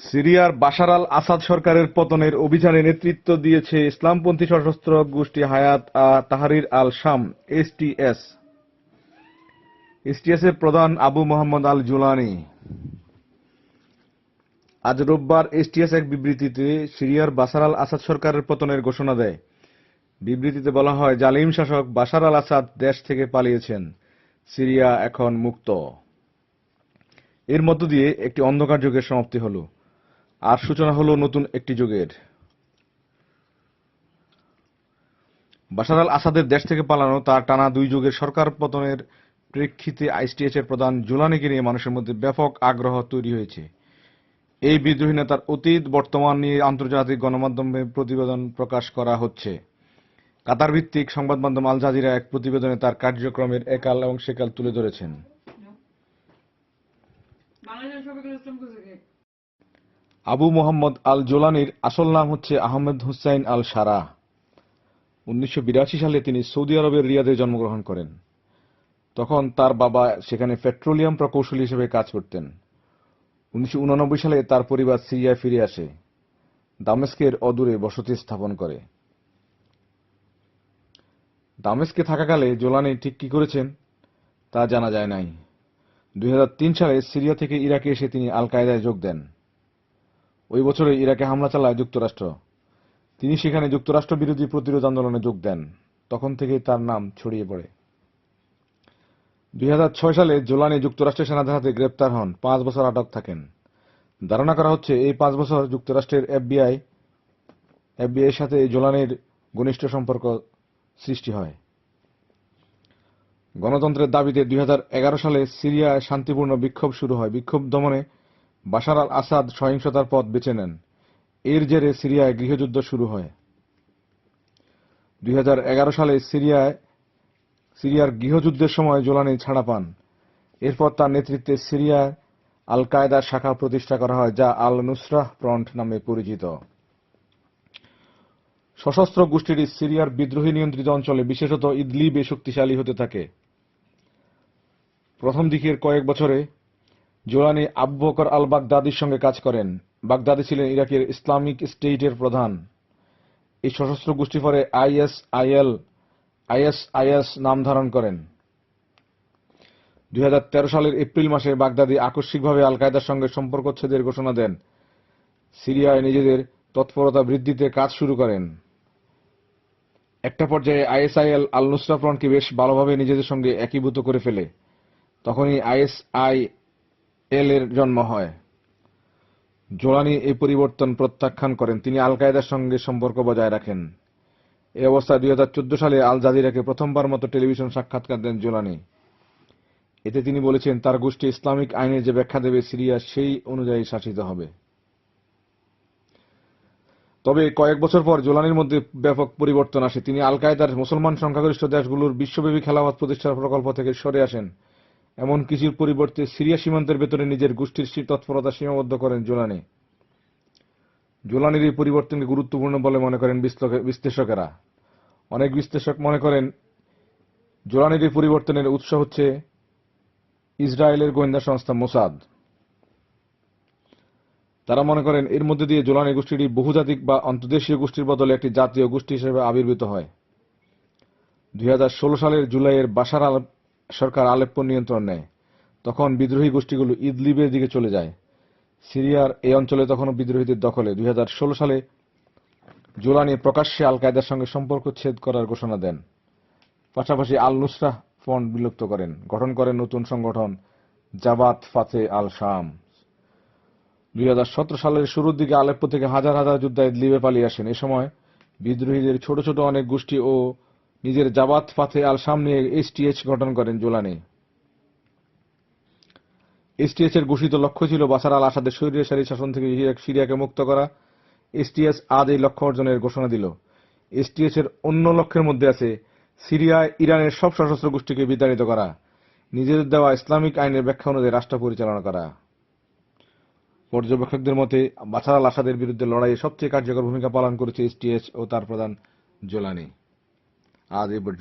সিরিয়ার বাশার আল আসাদ সরকারের পতনের অভিযানে নেতৃত্ব দিয়েছে ইসলামপন্থী সশস্ত্র গোষ্ঠী হায়াত তাহারির আল শাম এসটিএস এসটিএস এর প্রধান আবু মোহাম্মদ আল জুলানি। আজ রোববার এসটিএস এক বিবৃতিতে সিরিয়ার বাশার আল আসাদ সরকারের পতনের ঘোষণা দেয়। বিবৃতিতে বলা হয়, জালিম শাসক বাশার আল আসাদ দেশ থেকে পালিয়েছেন। সিরিয়া এখন মুক্ত। এর মধ্য দিয়ে একটি অন্ধকার যুগের সমাপ্তি হলো। আর সূচনা হলো নতুন একটি যুগের। বাশার আল আসাদের দেশ থেকে পালানো তার টানা দুই যুগের সরকার পতনের প্রেক্ষিতে আইসটিএস এর প্রধান জুলানিকে নিয়ে মানুষের মধ্যে ব্যাপক আগ্রহ তৈরি হয়েছে। এই বিদ্রোহী নেতার অতীত বর্তমান নিয়ে আন্তর্জাতিক গণমাধ্যমে প্রতিবেদন প্রকাশ করা হচ্ছে। কাতার ভিত্তিক সংবাদ মাধ্যম আল জাজিরা এক প্রতিবেদনে তার কার্যক্রমের একাল এবং সেকাল তুলে ধরেছেন। আবু মোহাম্মদ আল জোলানির আসল নাম হচ্ছে আহমেদ হুসাইন আল সারা উনিশশো বিরাশি সালে তিনি সৌদি আরবের রিয়াদে জন্মগ্রহণ করেন। তখন তার বাবা সেখানে পেট্রোলিয়াম প্রকৌশলী হিসেবে কাজ করতেন। উনিশশো সালে তার পরিবার সিরিয়ায় ফিরে আসে। দামেস্কের অদূরে বসতি স্থাপন করে। দামেস্কে থাকাকালে জোলানি ঠিক কি করেছেন, তা জানা যায় নাই। দুই হাজার তিন সালে সিরিয়া থেকে ইরাকে এসে তিনি আল কায়দায় যোগ দেন। ওই বছরে ইরাকে হামলা চালায় যুক্তরাষ্ট্র। তিনি সেখানে যুক্তরাষ্ট্র বিরোধী প্রতিরোধ আন্দোলনে যোগ দেন। তখন থেকেই তার নাম ছড়িয়ে পড়ে। দুই হাজার ছয় সালে জোলানি যুক্তরাষ্ট্রের সেনাদের হাতে গ্রেপ্তার হন। পাঁচ বছর আটক থাকেন। ধারণা করা হচ্ছে, এই পাঁচ বছর যুক্তরাষ্ট্রের এফবিআই এফবিআই এর সাথে জোলানির ঘনিষ্ঠ সম্পর্ক সৃষ্টি হয়। গণতন্ত্রের দাবিতে দুই হাজার এগারো সালে সিরিয়ায় শান্তিপূর্ণ বিক্ষোভ শুরু হয়। বিক্ষোভ দমনে বাশার আল আসাদ সহিংসতার পথ বেছে নেন। এর জেরে সিরিয়ায় গৃহযুদ্ধ শুরু হয়। দুই হাজার এগারো সালে সিরিয়ায় সিরিয়ার গৃহযুদ্ধের সময় জোলানি ছাড়া পান। এরপর তার নেতৃত্বে সিরিয়ায় আল কায়দার শাখা প্রতিষ্ঠা করা হয়, যা আল নুসরাহ ফ্রন্ট নামে পরিচিত। সশস্ত্র গোষ্ঠীটি সিরিয়ার বিদ্রোহী নিয়ন্ত্রিত অঞ্চলে বিশেষত ইদলিবে শক্তিশালী হতে থাকে। প্রথম দিকের কয়েক বছরে জোলানি আবু বকর আল বাগদাদির সঙ্গে কাজ করেন। বাগদাদি ছিলেন ইরাকের ইসলামিক স্টেটের প্রধান। এই সশস্ত্র গোষ্ঠী পরে আইএসআইএল আইএসআইএস নাম ধারণ করেন। দুই হাজার তেরো সালের এপ্রিল মাসে বাগদাদি আকস্মিকভাবে আল কায়দার সঙ্গে সম্পর্কচ্ছেদের ঘোষণা দেন। সিরিয়ায় নিজেদের তৎপরতা বৃদ্ধিতে কাজ শুরু করেন। একটা পর্যায়ে আইএসআইএল আল নুসরা ফ্রন্টকে বেশ ভালোভাবে নিজেদের সঙ্গে একীভূত করে ফেলে। তখনই আইএসআইএল এর জন্ম হয়। জোলানি এই পরিবর্তন প্রত্যাখ্যান করেন। তিনি আল কায়দার সঙ্গে সম্পর্ক বজায় রাখেন। এ অবস্থায় দুই হাজার চোদ্দ সালে আল জাজিরাকে প্রথমবার মতো টেলিভিশন সাক্ষাৎকার দেন জোলানি এতে তিনি বলেছেন, তার গোষ্ঠী ইসলামিক আইনের যে ব্যাখ্যা দেবে সিরিয়া, সেই অনুযায়ী শাসিত হবে। তবে কয়েক বছর পর জোলানির মধ্যে ব্যাপক পরিবর্তন আসে। তিনি আল কায়দার মুসলমান সংখ্যাগরিষ্ঠ দেশগুলোর বিশ্বব্যাপী খেলাফত প্রতিষ্ঠার প্রকল্প থেকে সরে আসেন। এমন কিছুর পরিবর্তে সিরিয়া সীমান্তের ভেতরে নিজের গোষ্ঠীর তৎপরতা সীমাবদ্ধ করেন জোলানি। জোলানির এই পরিবর্তনকে গুরুত্বপূর্ণ বলে মনে করেন বিশ্লেষক- বিশ্লেষকেরা। অনেক বিশ্লেষক মনে করেন জোলানির এই পরিবর্তনের উৎস হচ্ছে ইসরায়েলের গোয়েন্দা সংস্থা মোসাদ। তারা মনে করেন এর মধ্যে দিয়ে জোলানি গোষ্ঠীটি বহুজাতিক বা অন্তর্দেশীয় গোষ্ঠীর বদলে একটি জাতীয় গোষ্ঠী হিসেবে আবির্ভূত হয়। দুই হাজার ষোলো সালের জুলাইয়ের বাশার আল সরকার আলেপ্পো নিয়ন্ত্রণ নেয়। তখন বিদ্রোহী গোষ্ঠীগুলো ইদলিবের দিকে চলে যায়। সিরিয়ার এই অঞ্চলে তখনও বিদ্রোহীদের দখলে। দুই সালে জোলানি প্রকাশ্যে আল কায়দার সঙ্গে সম্পর্ক ছেদ করার ঘোষণা দেন। পাশাপাশি আল নুসরাহ ফ্রন্ট বিলুপ্ত করেন। গঠন করেন নতুন সংগঠন জাবাত ফাতে আল শাম দুই হাজার সতেরো সালের শুরুর দিকে আলেপ্পো থেকে হাজার হাজার যোদ্ধা ইদলিবে পালিয়ে আসেন। এ সময় বিদ্রোহীদের ছোট ছোট অনেক গোষ্ঠী ও নিজের জাবাত ফাতে আল শাম নিয়ে এসটিএচ গঠন করেন জোলানি। এসটিএচ এর ঘোষিত লক্ষ্য ছিল বাসার আল আসাদের স্বৈরাচারী শাসন থেকে সিরিয়াকে মুক্ত করা। এসটিএস আজ এই লক্ষ্য অর্জনের ঘোষণা দিল। এসটিএস এর অন্য লক্ষ্যের মধ্যে আছে সিরিয়ায় ইরানের সব সশস্ত্র গোষ্ঠীকে বিতাড়িত করা। নিজেদের দেওয়া ইসলামিক আইনের ব্যাখ্যা অনুযায়ী রাষ্ট্র পরিচালনা করা। পর্যবেক্ষকদের মতে বাছার আল আসাদের বিরুদ্ধে লড়াইয়ে সবচেয়ে কার্যকর ভূমিকা পালন করেছে এসটিএস ও তার প্রধান জোলানি। আজ এই পর্যন্ত